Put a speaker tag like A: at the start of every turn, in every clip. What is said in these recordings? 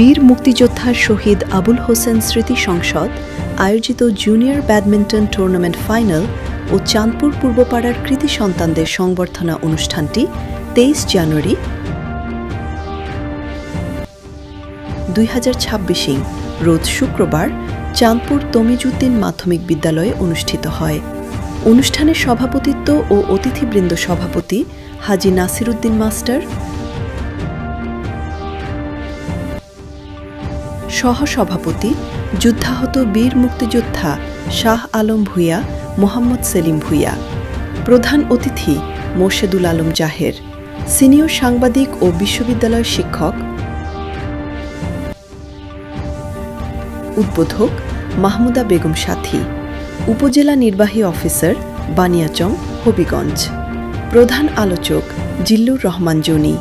A: বীর মুক্তিযোদ্ধার শহীদ আবুল হোসেন স্মৃতি সংসদ, আয়োজিত জুনিয়র ব্যাডমিন্টন টুর্নামেন্ট ফাইনাল ও চাঁদপুর পূর্বপাড়ার কৃতি সন্তানদের সংবর্ধনা অনুষ্ঠানটি তেইশ জানুয়ারি দুই হাজার ছাব্বিশে, রোজ শুক্রবার, চাঁদপুর তমিজুদ্দিন মাধ্যমিক বিদ্যালয়ে অনুষ্ঠিত হয়। অনুষ্ঠানে সভাপতিত্ব ও অতিথিবৃন্দ সভাপতি হাজি নাসিরুদ্দিন মাস্টার সহসভাপতি, যুদ্ধাহত বীর মুক্তিযোদ্ধা শাহ আলম ভূঁইয়া, মোহাম্মদ সেলিম ভূঁইয়া। প্রধান অতিথি মোর্শেদুল আলম জাহের। সিনিয়র সাংবাদিক ও বিশ্ববিদ্যালয় শিক্ষক উদ্বোধক মাহমুদা বেগম সাথী। উপজেলা নির্বাহী অফিসার বানিয়াচং, হবিগঞ্জ। প্রধান আলোচক Zillur Rahman Jony.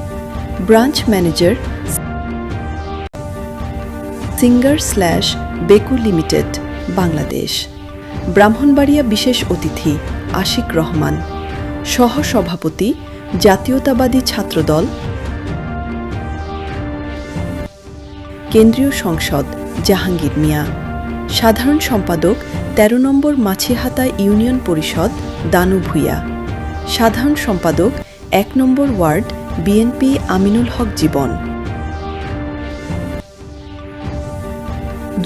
A: Branch manager Singer slash Beko limited, Bangladesh. Brahmanbaria বিশেষ অতিথি আশিক রহমান। সহ সভাপতি জাতীয়তাবাদী ছাত্রদল। কেন্দ্রীয় সংসদ জাহাঙ্গীর মিয়া। সাধারণ সম্পাদক ১৩ নম্বর মাছিহাতা ইউনিয়ন পরিষদ দানু ভূঁইয়া। সাধারণ সম্পাদক এক নম্বর ওয়ার্ড বিএনপি আমিনুল হক জীবন।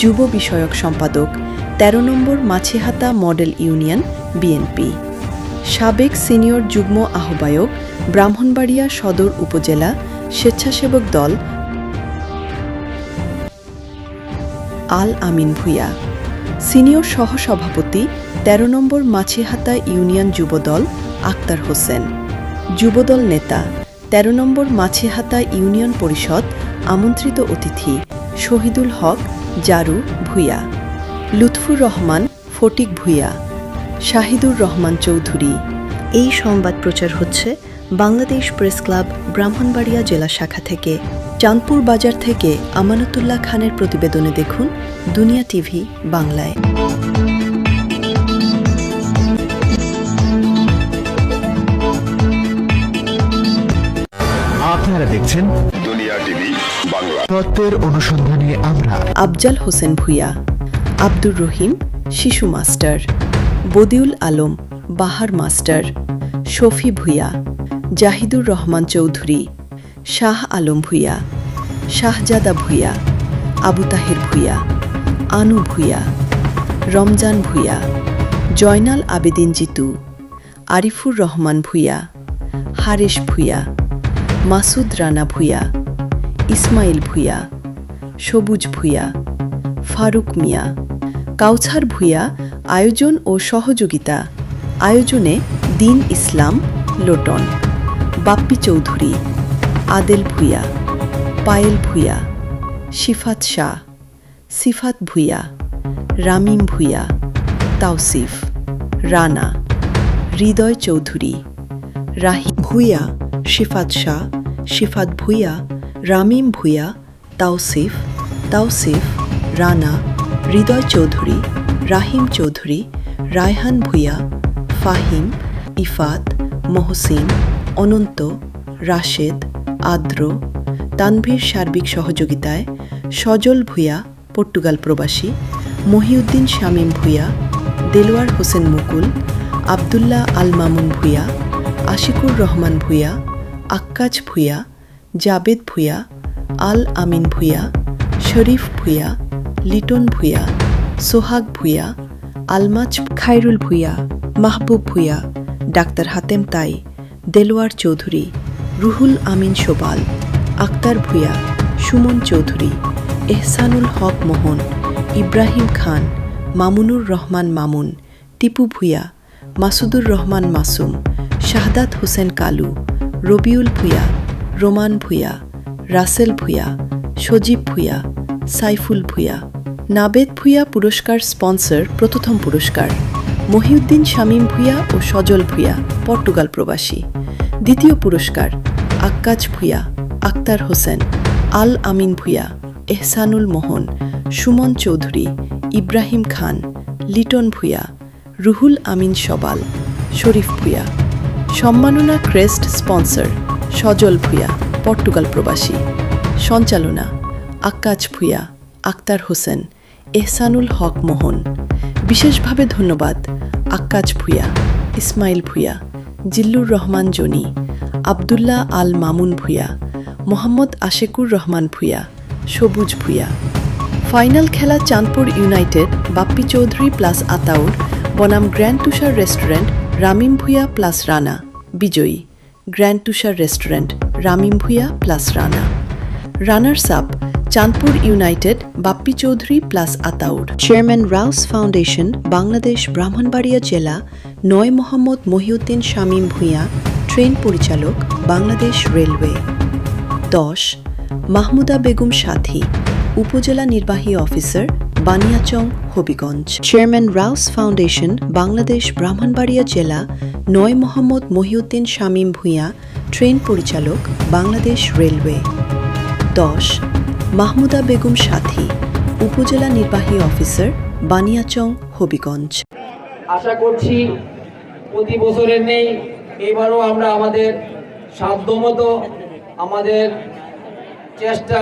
A: যুব বিষয়ক সম্পাদক ১৩ নম্বর মাছিহাতা মডেল ইউনিয়ন বিএনপি সাবেক সিনিয়র যুগ্ম আহ্বায়ক, ব্রাহ্মণবাড়িয়া সদর উপজেলা স্বেচ্ছাসেবক দল আল আমিন ভূঁইয়া। সিনিয়র সহসভাপতি ১৩ নম্বর মাছিহাতা ইউনিয়ন যুবদল আক্তার হোসেন। যুবদল নেতা ১৩ নম্বর মাছিহাতা ইউনিয়ন পরিষদ আমন্ত্রিত অতিথি শহীদুল হক জারু ভূঁইয়া, লুৎফুর রহমান ফটিক ভূঁইয়া, শাহিদুর রহমান চৌধুরী। এই সংবাদ প্রচার হচ্ছে বাংলাদেশ প্রেস ক্লাব ব্রাহ্মণবাড়িয়া জেলা শাখা থেকে। চাঁদপুর বাজার থেকে আমানতুল্লাহ খানের প্রতিবেদনে দেখুন দুনিয়া টিভি বাংলায়।
B: আপনারা দেখছেন
C: দুনিয়া টিভি
B: তত্ত্বের অনুসন্ধানে আমরা
A: আফজাল হোসেন ভূঁইয়া আব্দুর রহিম শিশু মাস্টার বদিউল আলম বাহার মাস্টার শফি ভূঁইয়া জাহিদুর রহমান চৌধুরী শাহ আলম ভূঁইয়া শাহজাদা ভূঁইয়া আবু তাহের ভূঁইয়া আনু ভূঁইয়া রমজান ভূঁইয়া জয়নাল আবেদিন জিতু আরিফুর রহমান ভূঁইয়া হারেশ ভূঁইয়া মাসুদ রানা ভূঁইয়া ইসমাইল ভূঁইয়া, সবুজ ভূঁইয়া, ফারুক মিয়া, কাউছার ভূঁইয়া আয়োজন ও সহযোগিতা। আয়োজনে দিন ইসলাম লোটন। বাপ্পি চৌধুরী, আদেল ভূঁইয়া, পায়েল ভূঁইয়া, শিফাত শাহ, সিফাত ভূঁইয়া, রামিম ভূঁইয়া, তাওসিফ, রানা, হৃদয় চৌধুরী, রাহি ভূঁইয়া, শিফাত শাহ, শিফাত ভূঁইয়া রামিম ভূঁইয়া, তাওসিফ তাওসিফ, রানা, হৃদয় চৌধুরী, রাহিম চৌধুরী, রায়হান ভূঁইয়া, ফাহিম, ইফাত, মহসিন, অনন্ত, রাশেদ, আদ্র, তানভীর সার্বিক সহযোগিতায় সজল ভূঁইয়া, পর্তুগাল প্রবাসী, মহিউদ্দিন শামীম ভূঁইয়া, দেলোয়ার হোসেন মুকুল, আবদুল্লাহ আল মামুন ভূঁইয়া, আশিকুর রহমান ভূঁইয়া, আক্কাজ ভূঁইয়া জাবেদ ভূঁইয়া আল আমিন ভূঁইয়া শরীফ ভূঁইয়া লিটন ভূঁইয়া সোহাগ ভূঁইয়া আলমাজ খায়রুল ভূঁইয়া মাহবুব ভূঁইয়া ডাক্তার হাতেম তাই, দেলোয়ার চৌধুরী, রুহুল আমিন সোবাল, আক্তার ভূঁইয়া সুমন চৌধুরী, এহসানুল হক মোহন, ইব্রাহিম খান, মামুনুর রহমান মামুন, টিপু ভূঁইয়া মাসুদুর রহমান মাসুম, শাহদাত হোসেন কালু, রবিউল ভূঁইয়া রোমান ভূঁইয়া, রাসেল ভূঁইয়া, সজীব ভূঁইয়া, সাইফুল ভূঁইয়া। নাবেদ ভূঁইয়া পুরস্কার স্পন্সর প্রথম পুরস্কার। মহিউদ্দিন শামীম ভূঁইয়া ও সজল ভূঁইয়া, পর্তুগাল প্রবাসী। দ্বিতীয় পুরস্কার, আক্কাজ ভূঁইয়া, আক্তার হোসেন, আল আমিন ভূঁইয়া, এহসানুল মোহন, সুমন চৌধুরী, ইব্রাহিম খান, লিটন ভূঁইয়া, রুহুল আমিন সবাল, শরীফ ভূঁইয়া। সম্মাননা crest sponsor. Sajal Bhuiyan, Portugal প্রবাসী। সঞ্চালনা, আক্কাজ ভুঁইয়া, আক্তার হোসেন, এহসানুল হক মোহন। বিশেষভাবে ধন্যবাদ, আক্কাজ ভুঁইয়া, ইসমাইল ভুঁইয়া, জিল্লুর রহমান জনি, আবদুল্লাহ আল মামুন ভুঁইয়া, মোহাম্মদ আশেকুর রহমান ভুঁইয়া, সবুজ ভুঁইয়া। ফাইনাল খেলা চাঁদপুর ইউনাইটেড, বাপ্পি চৌধুরী প্লাস আতাউর, বনাম grand Tushar restaurant, Ramim Bhuiyan plus Rana. বিজয়ী। Grand Tushar restaurant, Ramim Bhuiyan plus Rana. Runners up, Chandpur United, Bappi Chowdhury plus Ataur. Chairman Rous foundation, Bangladesh Brahmanbaria জেলা, নয় Mohammad Mohiuddin Shamim Bhuiyan, train পরিচালক, Bangladesh railway. দশ, মাহমুদা বেগম সাথী, উপজেলা নির্বাহী officer Baniachong, Habiganj. Chairman Rous foundation, Bangladesh Brahmanbaria জেলা, নয় Mohammad Mohiuddin Shamim Bhuiyan, train পরিচালক, Bangladesh railway. দশ, মাহমুদা বেগম সাথী, উপজেলা নির্বাহী অফিসার, বানিয়াচং, হবিগঞ্জ।
D: আশা করছি প্রতি বছরের নেই, এবারও আমরা আমাদের সাধ্যমতো আমাদের চেষ্টা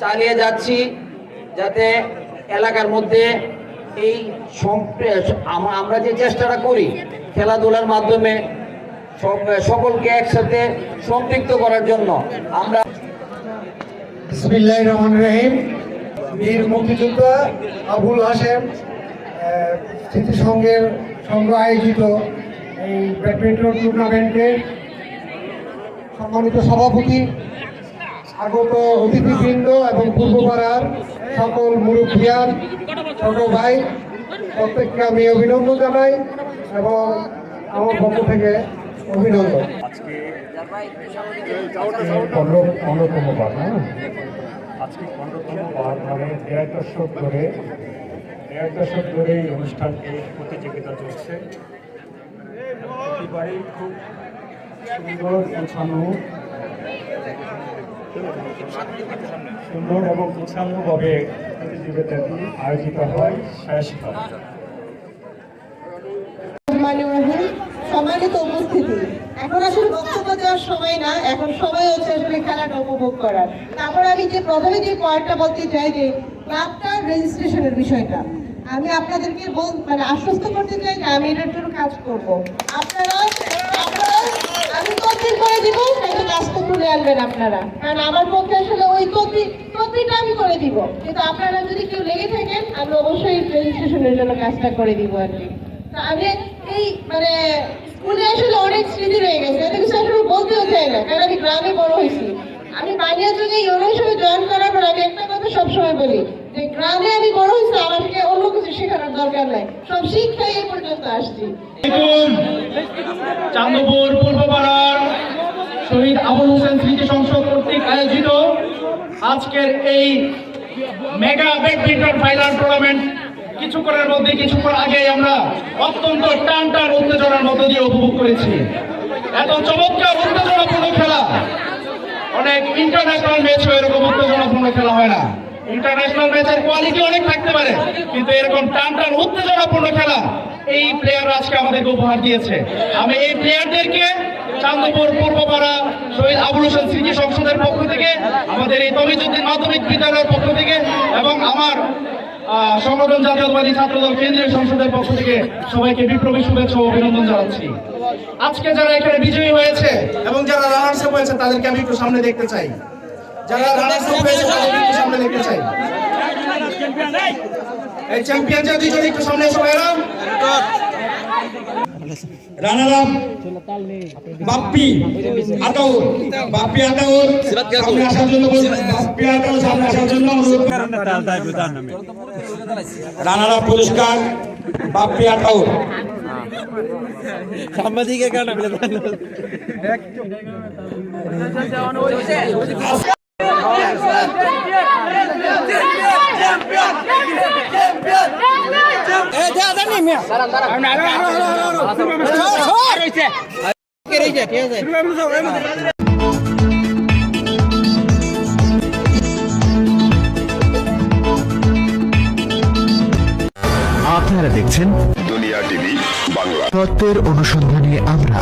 D: চালিয়ে যাচ্ছি, যাতে এলাকার মধ্যে এই আমরা যে চেষ্টাটা করি খেলাধুলার মাধ্যমে সকলকে একসাথে সম্পৃক্ত করার জন্য, আমরা
E: রহমান রহিম। বীর মুক্তিযোদ্ধা আবুল হাসেম স্মৃতিসংঘের সংঘ আয়োজিত এই ব্যাডমিন্টন টুর্নামেন্টের সম্মানিত সভাপতি, আগত অতিথিবৃন্দ এবং পূর্বপাড়ার সকল মুরব্বিয়ান ছোট ভাই প্রত্যেককে আমি অভিনন্দন জানাই এবং আমার পক্ষ থেকে অভিনন্দন।
F: বার হ্যাঁ? আজকে পনেরোতম বার মানে দেড় দশক ধরে দেড় দশক ধরে এই অনুষ্ঠানটি প্রতিযোগিতা চলছে। প্রতিবারই খুব সুন্দর গোছানো সুন্দর এবং গোছানোভাবে প্রতিযোগিতাটি আয়োজিত হয় শেষবার
G: সম্মানিত উপস্থিতি। এখন আসলে বক্তব্য দেওয়ার সময় না, এখন সময় হচ্ছে আসলে খেলাটা উপভোগ করার। তারপর আমি যে প্রথমে যে পয়েন্টটা বলতে চাই যে ক্লাবটার রেজিস্ট্রেশনের বিষয়টা, আমি আপনাদেরকে বল মানে আশ্বস্ত করতে চাই যে আমি এটার জন্য কাজ করব। আপনারা আমি করে দিব কিন্তু কাজটা তুলে আনবেন আপনারা। কারণ আমার পক্ষে আসলে ওই তদবির তদবিরটা আমি করে দিব। কিন্তু আপনারা যদি কেউ লেগে থাকেন, আমি অবশ্যই রেজিস্ট্রেশনের জন্য কাজটা করে দিব আর কি। আমি এই মানে স্কুলে আসলে অনেক স্মৃতি রয়ে গেছে, এত কিছু আসলে বলতেও চাই না, কারণ আমি গ্রামে বড় হয়েছি। আমি বানিয়া যুগে ইউনো হিসেবে জয়েন করার পর আমি একটা কথা সবসময় বলি যে গ্রামে আমি বড় হয়েছি আমাকে অন্য কিছু শেখানোর দরকার নাই। সব শিক্ষাই এই পর্যন্ত আসছি।
D: পূর্বপাড়ার শহীদ আবুল হোসেন স্মৃতি সংসদ কর্তৃক আয়োজিত আজকের এই মেগা ব্যাডমিন্টন ফাইনাল টুর্নামেন্ট। কিছুক্ষণের মধ্যে, কিছুক্ষণ আগে আমরা অত্যন্ত টান টান উত্তেজনার মধ্য দিয়ে উপভোগ করেছি। এত চমৎকার উত্তেজনাপূর্ণ খেলা। অনেক ইন্টারন্যাশনাল ম্যাচ এরকম উত্তেজনাপূর্ণ খেলা হয় না। ইন্টারন্যাশনাল ম্যাচের কোয়ালিটি অনেক থাকতে পারে, কিন্তু এরকম টান টান উত্তেজনাপূর্ণ খেলা এই প্লেয়ার আজকে আমাদেরকে উপহার দিয়েছে। আমি এই প্লেয়ারদেরকে চান্দপুর, পূর্বপাড়া, শহীদ আবুল হোসেন স্মৃতি সংসদের পক্ষ থেকে, আমাদের এই তমিজুদ্দিন মাধ্যমিক বিদ্যালয়ের পক্ষ থেকে এবং আমার সংগঠন জাতীয়তাবাদী ছাত্রদল কেন্দ্রীয় সংসদের পক্ষ থেকে সবাইকে বিপ্লবী শুভেচ্ছা ও অভিনন্দন জানাচ্ছি। আজকে যারা এখানে বিজয়ী হয়েছে এবং যারা রানার্স হয়েছে, তাদেরকে আমি একটু সামনে দেখতে চাই। যারা রানার্স আপ হয়েছে তাদেরকে সামনে দেখতে চাই। এই চ্যাম্পিয়ন যে দুইজন একটু সামনে এসো ভাইরা রানার আপ বাপ্পি আতাউর বাপ্পি আতাউর সামনে আসার জন্য বাপ্পি আতাউর সামনে আসার জন্য অনুরোধ। রানার আপ পুরস্কার বাপ্পি আতাউর
B: আপনারা দেখছেন
C: দুনিয়া টিভি বাংলা।
B: তত্ত্বের অনুসন্ধানে আমরা।